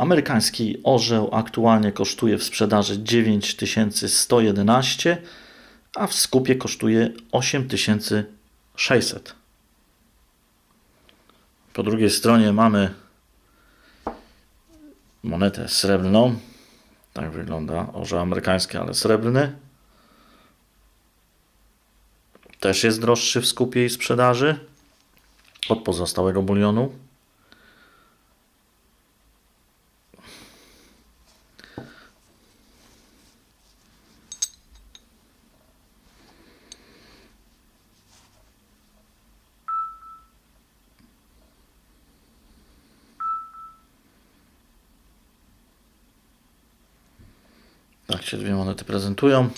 Amerykański orzeł aktualnie kosztuje w sprzedaży 9111, a w skupie kosztuje 8600. Po drugiej stronie mamy monetę srebrną. Tak wygląda orzeł amerykański, ale srebrny. Też jest droższy w skupie i sprzedaży od pozostałego bulionu. Tak się dwie monety prezentują.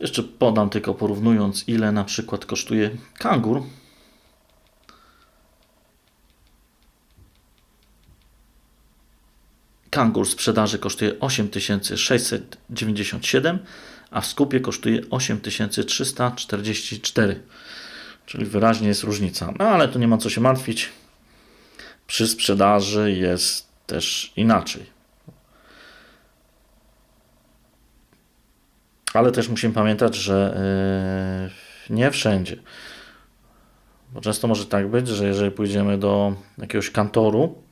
Jeszcze podam tylko porównując, ile na przykład kosztuje kangur. Kangur w sprzedaży kosztuje 8697, a w skupie kosztuje 8344. Czyli wyraźnie jest różnica. No ale tu nie ma co się martwić. Przy sprzedaży jest też inaczej. Ale też musimy pamiętać, że yy, nie wszędzie. Bo często może tak być, że jeżeli pójdziemy do jakiegoś kantoru,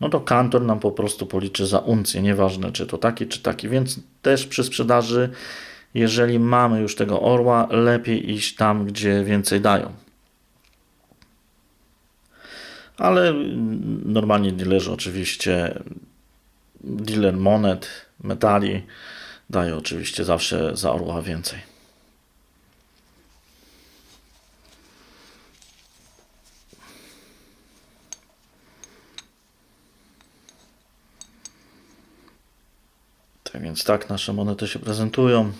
no to kantor nam po prostu policzy za uncję, nieważne czy to taki, czy taki. Więc też przy sprzedaży, jeżeli mamy już tego orła, lepiej iść tam, gdzie więcej dają. Ale normalnie dealerzy oczywiście, dealer monet, metali daje oczywiście zawsze za orła więcej. Więc tak nasze monety się prezentują.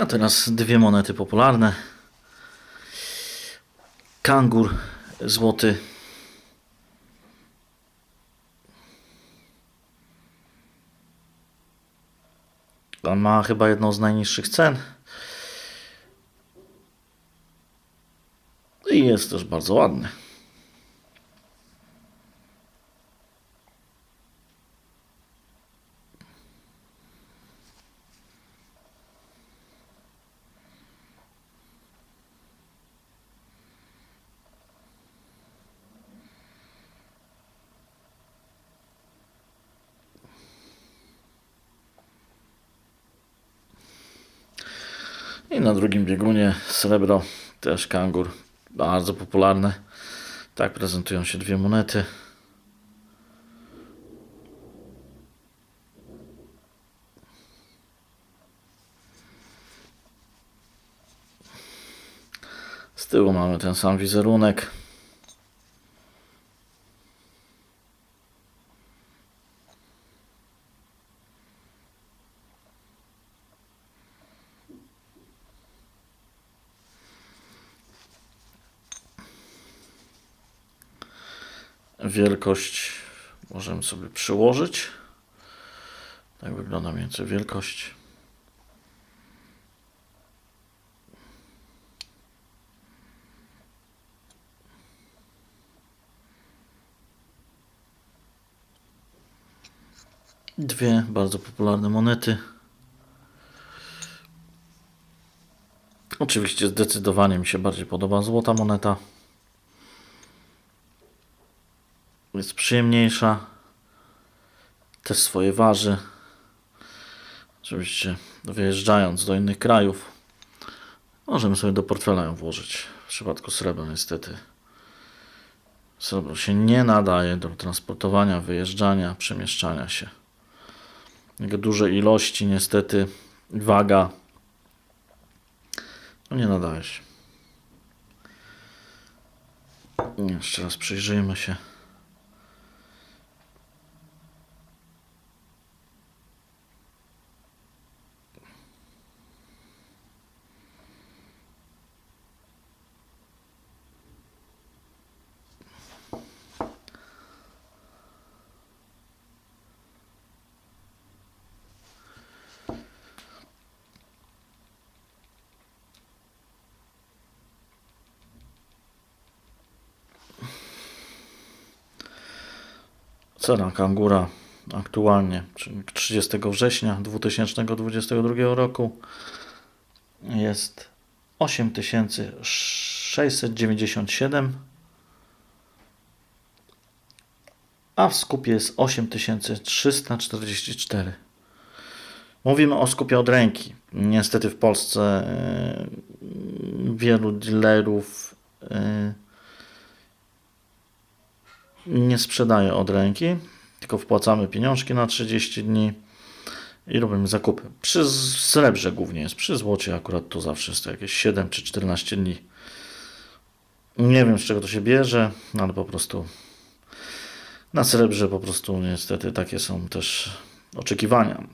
A teraz dwie monety popularne. Kangur złoty. On ma chyba jedną z najniższych cen. I jest też bardzo ładny. I na drugim biegunie srebro, też kangur, bardzo popularne. Tak prezentują się dwie monety. Z tyłu mamy ten sam wizerunek. Wielkość możemy sobie przyłożyć. Tak wygląda mniej więcej wielkość. Dwie bardzo popularne monety. Oczywiście zdecydowanie mi się bardziej podoba złota moneta. Jest przyjemniejsza. Też swoje waży. Oczywiście wyjeżdżając do innych krajów możemy sobie do portfela ją włożyć. W przypadku srebra niestety srebro się nie nadaje do transportowania, wyjeżdżania, przemieszczania się. Jego duże ilości niestety waga no nie nadaje się. Jeszcze raz przyjrzyjmy się. Cena kangura aktualnie, czyli 30 września 2022 roku jest 8697, a w skupie jest 8344. Mówimy o skupie od ręki. Niestety w Polsce e, wielu dealerów e, nie sprzedaje od ręki, tylko wpłacamy pieniążki na 30 dni i robimy zakupy. Przy srebrze głównie jest, przy złocie akurat to zawsze jest to jakieś 7 czy 14 dni. Nie wiem z czego to się bierze, no ale po prostu na srebrze po prostu niestety takie są też oczekiwania.